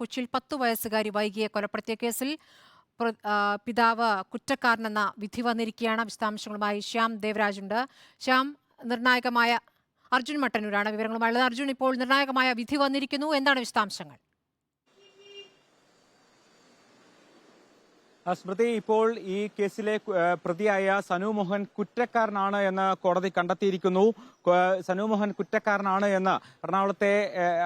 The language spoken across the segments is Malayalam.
കൊച്ചിയിൽ പത്തു വയസ്സുകാരി വൈകിയെ കൊലപ്പെടുത്തിയ കേസിൽ പിതാവ് കുറ്റക്കാരനെന്ന വിധി വന്നിരിക്കുകയാണ് വിശദാംശങ്ങളുമായി ശ്യാം ദേവരാജുണ്ട്. ശ്യാം നിർണായകമായ അർജുൻ മട്ടന്നൂരാണ് വിവരങ്ങളുമായുള്ളത്. അർജുൻ ഇപ്പോൾ നിർണായകമായ വിധി വന്നിരിക്കുന്നു. എന്താണ് വിശദാംശങ്ങൾ? സ്മൃതി ഇപ്പോൾ ഈ കേസിലെ പ്രതിയായ സനു മോഹൻ കുറ്റക്കാരനാണ് എന്ന് കോടതി കണ്ടെത്തിയിരിക്കുന്നു. സനു മോഹൻ കുറ്റക്കാരനാണ് എന്ന് എറണാകുളത്തെ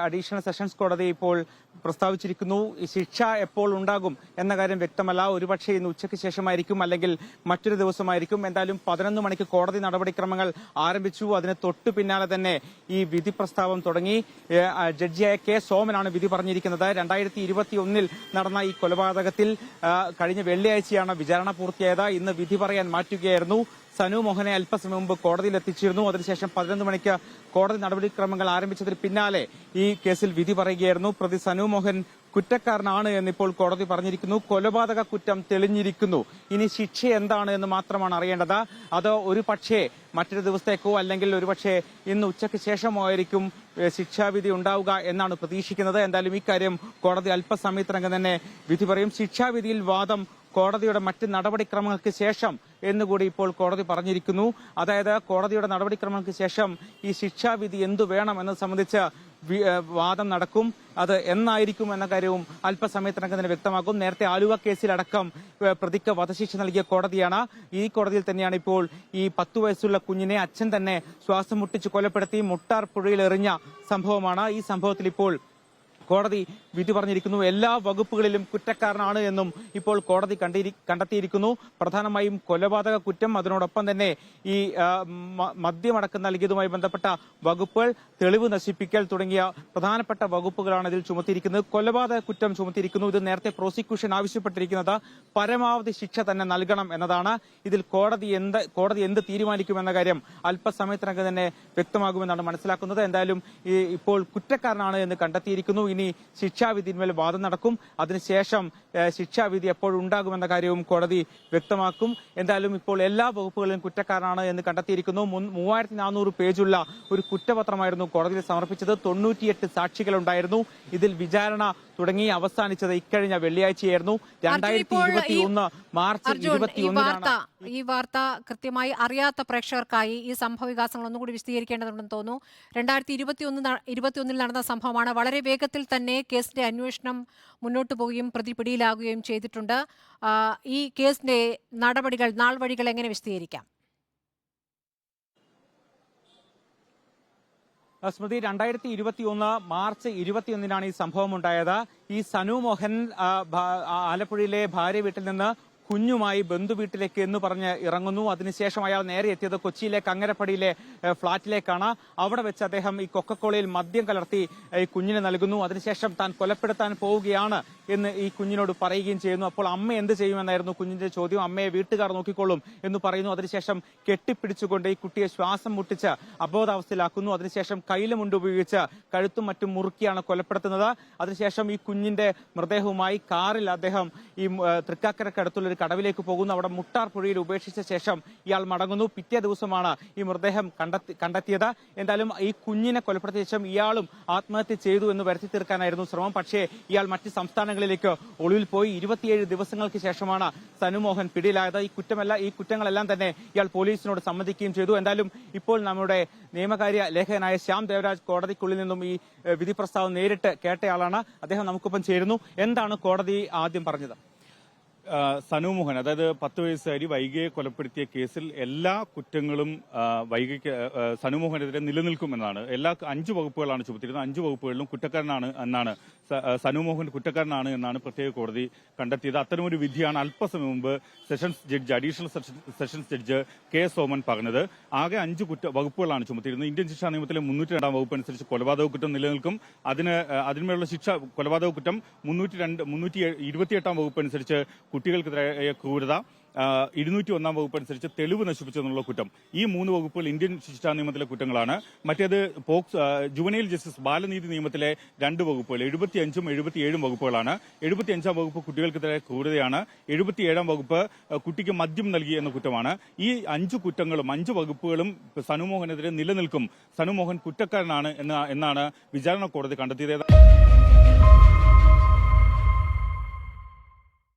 അഡീഷണൽ സെഷൻസ് കോടതി ഇപ്പോൾ പ്രസ്താവിച്ചിരിക്കുന്നു. ശിക്ഷ എപ്പോൾ ഉണ്ടാകും എന്ന കാര്യം വ്യക്തമല്ല. ഒരുപക്ഷെ ഇന്ന് ഉച്ചയ്ക്ക് ശേഷമായിരിക്കും അല്ലെങ്കിൽ മറ്റൊരു ദിവസമായിരിക്കും. എന്തായാലും പതിനൊന്ന് മണിക്ക് കോടതി നടപടിക്രമങ്ങൾ ആരംഭിച്ചു. അതിന് തൊട്ടു പിന്നാലെ തന്നെ ഈ വിധി പ്രസ്താവം തുടങ്ങി. ജഡ്ജിയായ കെ. സോമനാണ് വിധി പറഞ്ഞിരിക്കുന്നത്. രണ്ടായിരത്തി ഇരുപത്തി നടന്ന ഈ കൊലപാതകത്തിൽ കഴിഞ്ഞ വെള്ളിയാഴ്ചയാണ് വിചാരണ പൂർത്തിയായത്. ഇന്ന് വിധി പറയാൻ മാറ്റുകയായിരുന്നു. സനു മോഹനെ അല്പസമയം മുമ്പ് കോടതിയിൽ എത്തിച്ചിരുന്നു. അതിനുശേഷം പതിനൊന്ന് മണിക്ക് കോടതി നടപടിക്രമങ്ങൾ ആരംഭിച്ചതിന് പിന്നാലെ ഈ കേസിൽ വിധി പറയുകയായിരുന്നു. പ്രതി സനു മോഹൻ കുറ്റക്കാരനാണ് എന്നിപ്പോൾ കോടതി പറഞ്ഞിരിക്കുന്നു. കൊലപാതക കുറ്റം തെളിഞ്ഞിരിക്കുന്നു. ഇനി ശിക്ഷ എന്താണ് എന്ന് മാത്രമാണ് അറിയേണ്ടത്. അത് ഒരു പക്ഷേ മറ്റൊരു ദിവസത്തേക്കോ അല്ലെങ്കിൽ ഒരുപക്ഷെ ഇന്ന് ഉച്ചയ്ക്ക് ശേഷമോ ആയിരിക്കും ശിക്ഷാവിധി ഉണ്ടാവുക എന്നാണ് പ്രതീക്ഷിക്കുന്നത്. എന്തായാലും ഇക്കാര്യം കോടതി അല്പസമയത്തിനകം തന്നെ വിധി പറയും. ശിക്ഷാവിധിയിൽ വാദം കോടതിയുടെ മറ്റ് നടപടിക്രമങ്ങൾക്ക് ശേഷം എന്നുകൂടി ഇപ്പോൾ കോടതി പറഞ്ഞിരിക്കുന്നു. അതായത് കോടതിയുടെ നടപടിക്രമങ്ങൾക്ക് ശേഷം ഈ ശിക്ഷാവിധി എന്തു വേണം എന്നത് സംബന്ധിച്ച് വാദം നടക്കും. അത് എന്നായിരിക്കും എന്ന കാര്യവും അല്പസമയത്തിനകം തന്നെ വ്യക്തമാക്കും നേരത്തെ ആലുവ കേസിലടക്കം പ്രതിക്ക് വധശിക്ഷ നൽകിയ കോടതിയാണ്. ഈ കോടതിയിൽ തന്നെയാണ് ഇപ്പോൾ ഈ പത്തു വയസ്സുള്ള കുഞ്ഞിനെ അച്ഛൻ തന്നെ ശ്വാസം മുട്ടിച്ച് കൊലപ്പെടുത്തി മുട്ടാർ പുഴയിൽ എറിഞ്ഞ സംഭവമാണ്. ഈ സംഭവത്തിൽ ഇപ്പോൾ കോടതി വിധി പറഞ്ഞിരിക്കുന്നു എല്ലാ വകുപ്പുകളിലും കുറ്റക്കാരനാണ് എന്നും ഇപ്പോൾ കോടതി കണ്ടെത്തിയിരിക്കുന്നു. പ്രധാനമായും കൊലപാതക കുറ്റം അതിനോടൊപ്പം തന്നെ ഈ മദ്യമടക്കം നൽകിയതുമായി ബന്ധപ്പെട്ട വകുപ്പുകൾ തെളിവ് നശിപ്പിക്കൽ തുടങ്ങിയ പ്രധാനപ്പെട്ട വകുപ്പുകളാണ് ഇതിൽ ചുമത്തിയിരിക്കുന്നത്. കൊലപാതക കുറ്റം ചുമത്തിയിരിക്കുന്നു. ഇത് നേരത്തെ പ്രോസിക്യൂഷൻ ആവശ്യപ്പെട്ടിരിക്കുന്നത്. പരമാവധി ശിക്ഷ തന്നെ നൽകണം എന്നതാണ് ഇതിൽ കോടതി എന്ത് കോടതി എന്ത് തീരുമാനിക്കുമെന്ന കാര്യം അല്പസമയത്തിനകം തന്നെ വ്യക്തമാകുമെന്നാണ് മനസ്സിലാക്കുന്നത്. എന്തായാലും ഇപ്പോൾ കുറ്റക്കാരനാണ് എന്ന് കണ്ടെത്തിയിരിക്കുന്നു. ഇനി ശിക്ഷാവിധിന്മേൽ വാദം നടക്കും. അതിനുശേഷം ശിക്ഷാവിധി എപ്പോഴുണ്ടാകുമെന്ന കാര്യവും കോടതി വ്യക്തമാക്കും. എന്തായാലും ഇപ്പോൾ എല്ലാ വകുപ്പുകളിലും കുറ്റക്കാരനാണ് എന്ന് കണ്ടെത്തിയിരിക്കുന്നു. മൂവായിരത്തി നാനൂറ് പേജുള്ള ഒരു കുറ്റപത്രമായിരുന്നു കോടതിയിൽ സമർപ്പിച്ചത്. തൊണ്ണൂറ്റിയെട്ട് സാക്ഷികളുണ്ടായിരുന്നു. ഇതിൽ വിചാരണ തുടങ്ങി അവസാനിച്ചത് ഇക്കഴിഞ്ഞ വെള്ളിയാഴ്ചയായിരുന്നു. രണ്ടായിരത്തി ഇരുപത്തി ഒന്ന് മാർച്ച് ഇരുപത്തിയൊന്നിനാണ് ഈ വാർത്ത കൃത്യമായി അറിയാത്ത പ്രേക്ഷകർക്കായി ഈ സംഭവ വികാസങ്ങൾ ഒന്നുകൂടി വിശദീകരിക്കേണ്ടതുണ്ടെന്ന് തോന്നുന്നു. രണ്ടായിരത്തി ഇരുപത്തിയൊന്ന് ഇരുപത്തിയൊന്നിൽ നടന്ന സംഭവമാണ് വളരെ വേഗത്തിൽ തന്നെ കേസിന്റെ അന്വേഷണം മുന്നോട്ട് പോവുകയും പ്രതി പിടിയിലാകുകയും ചെയ്തിട്ടുണ്ട്. ഈ കേസിന്റെ നടപടികൾ നാൾ വഴികൾ എങ്ങനെ വിശദീകരിക്കാം? സ്മൃതി രണ്ടായിരത്തി ഇരുപത്തി ഒന്ന് മാർച്ച് ഇരുപത്തിയൊന്നിനാണ് ഈ സംഭവം ഉണ്ടായത്. ഈ സനു മോഹൻ ആലപ്പുഴയിലെ ഭാര്യ വീട്ടിൽ നിന്ന് കുഞ്ഞുമായി ബന്ധുവീട്ടിലേക്ക് എന്ന് പറഞ്ഞ് ഇറങ്ങുന്നു. അതിനുശേഷം അയാൾ നേരെ എത്തിയത് കൊച്ചിയിലെ കങ്ങരപ്പടിയിലെ ഫ്ളാറ്റിലേക്കാണ്. അവിടെ വെച്ച് അദ്ദേഹം ഈ കൊക്കക്കോളയിൽ മദ്യം കലർത്തി ഈ കുഞ്ഞിന് നൽകുന്നു. അതിനുശേഷം താൻ കൊലപ്പെടുത്താൻ പോവുകയാണ് എന്ന് ഈ കുഞ്ഞിനോട് പറയുകയും ചെയ്യുന്നു. അപ്പോൾ അമ്മ എന്ത് ചെയ്യുമെന്നായിരുന്നു കുഞ്ഞിന്റെ ചോദ്യം. അമ്മയെ വീട്ടുകാർ നോക്കിക്കൊള്ളും എന്ന് പറയുന്നു. അതിനുശേഷം കെട്ടിപ്പിടിച്ചുകൊണ്ട് ഈ കുട്ടിയെ ശ്വാസം മുട്ടിച്ച് അബോധാവസ്ഥയിലാക്കുന്നു. അതിനുശേഷം കയ്യിലും ഉപയോഗിച്ച് കഴുത്തും മറ്റും മുറുക്കിയാണ് കൊലപ്പെടുത്തുന്നത്. അതിനുശേഷം ഈ കുഞ്ഞിന്റെ മൃതദേഹവുമായി കാറിൽ അദ്ദേഹം ഈ തൃക്കാക്കരക്കടുത്തുള്ളൊരു കടവിലേക്ക് പോകുന്നു. അവിടെ മുട്ടാർ പുഴയിൽ ഉപേക്ഷിച്ച ശേഷം ഇയാൾ മടങ്ങുന്നു. പിറ്റേ ദിവസമാണ് ഈ മൃതദേഹം കണ്ടെത്തി കണ്ടെത്തിയത്. എന്തായാലും ഈ കുഞ്ഞിനെ കൊലപ്പെടുത്തിയ ശേഷം ഇയാളും ആത്മഹത്യ ചെയ്തു എന്ന് വരുത്തി തീർക്കാനായിരുന്നു ശ്രമം. പക്ഷേ ഇയാൾ മറ്റ് സംസ്ഥാനങ്ങളിലേക്ക് ഒളിവിൽ പോയി. ഇരുപത്തിയേഴ് ദിവസങ്ങൾക്ക് ശേഷമാണ് സനുമോഹൻ പിടിയിലായത്. ഈ കുറ്റമല്ല ഈ കുറ്റങ്ങളെല്ലാം തന്നെ ഇയാൾ പോലീസിനോട് സമ്മതിക്കുകയും ചെയ്തു. എന്തായാലും ഇപ്പോൾ നമ്മുടെ നിയമകാര്യ ലേഖകനായ ശ്യാം ദേവരാജ് കോടതിക്കുള്ളിൽ നിന്നും ഈ വിധി പ്രസ്താവം നേരിട്ട് കേട്ടയാളാണ്. അദ്ദേഹം നമുക്കൊപ്പം ചേരുന്നു. എന്താണ് കോടതി ആദ്യം പറഞ്ഞത്? സനു മോഹൻ അതായത് പത്ത് വയസ്സുകാരി വൈകിയെ കൊലപ്പെടുത്തിയ കേസിൽ എല്ലാ കുറ്റങ്ങളും ആ, വൈകിക്ക് ആ, സനു മോഹനെതിരെ നിലനിൽക്കുമെന്നാണ് എല്ലാ അഞ്ച് വകുപ്പുകളാണ് ചുമത്തിയിരുന്നത്. അഞ്ച് വകുപ്പുകളിലും കുറ്റക്കാരനാണ് എന്നാണ് സ- ആ, സനു മോഹൻ കുറ്റക്കാരനാണ് എന്നാണ് പ്രത്യേക കോടതി കണ്ടെത്തിയത്. അത്തരമൊരു വിധിയാണ് അല്പസമയം മുമ്പ് sessions judge additional sessions judge K Soman പറഞ്ഞത്. ആകെ അഞ്ച് കുറ്റ വകുപ്പുകളാണ് ചുമത്തിയിരുന്നത്. ഇന്ത്യൻ ശിക്ഷാ നിയമത്തിലെ മുന്നൂറ്റി രണ്ടാം വകുപ്പ് അനുസരിച്ച് കൊലപാതക കുറ്റം നിലനിൽക്കും. അതിന് അതിന്മേലുള്ള ശിക്ഷ കൊലപാതക കുറ്റം മുന്നൂറ്റി രണ്ട് മുന്നൂറ്റി ഇരുപത്തിയെട്ടാം വകുപ്പ് അനുസരിച്ച് കുട്ടികൾക്കെതിരായ ക്രൂരത. ഇരുന്നൂറ്റി ഒന്നാം വകുപ്പ് അനുസരിച്ച് തെളിവ് നശിപ്പിച്ചെന്നുള്ള കുറ്റം. ഈ മൂന്ന് വകുപ്പുകൾ ഇന്ത്യൻ ശിക്ഷാ നിയമത്തിലെ കുറ്റങ്ങളാണ്. മറ്റേത് പോക്സ് ജുവനൈൽ ജസ്റ്റിസ് ബാലനീതി നിയമത്തിലെ രണ്ട് വകുപ്പുകൾ എഴുപത്തിയഞ്ചും എഴുപത്തിയേഴും വകുപ്പുകളാണ്. എഴുപത്തിയഞ്ചാം വകുപ്പ് കുട്ടികൾക്കെതിരെ ക്രൂരതയാണ്. എഴുപത്തിയേഴാം വകുപ്പ് കുട്ടിക്ക് മദ്യം നൽകി എന്ന കുറ്റമാണ്. ഈ അഞ്ച് കുറ്റങ്ങളും അഞ്ച് വകുപ്പുകളും സനുമോഹനെതിരെ നിലനിൽക്കും. സനുമോഹൻ കുറ്റക്കാരനാണ് എന്ന എന്നാണ് വിചാരണ കോടതി കണ്ടെത്തിയത്.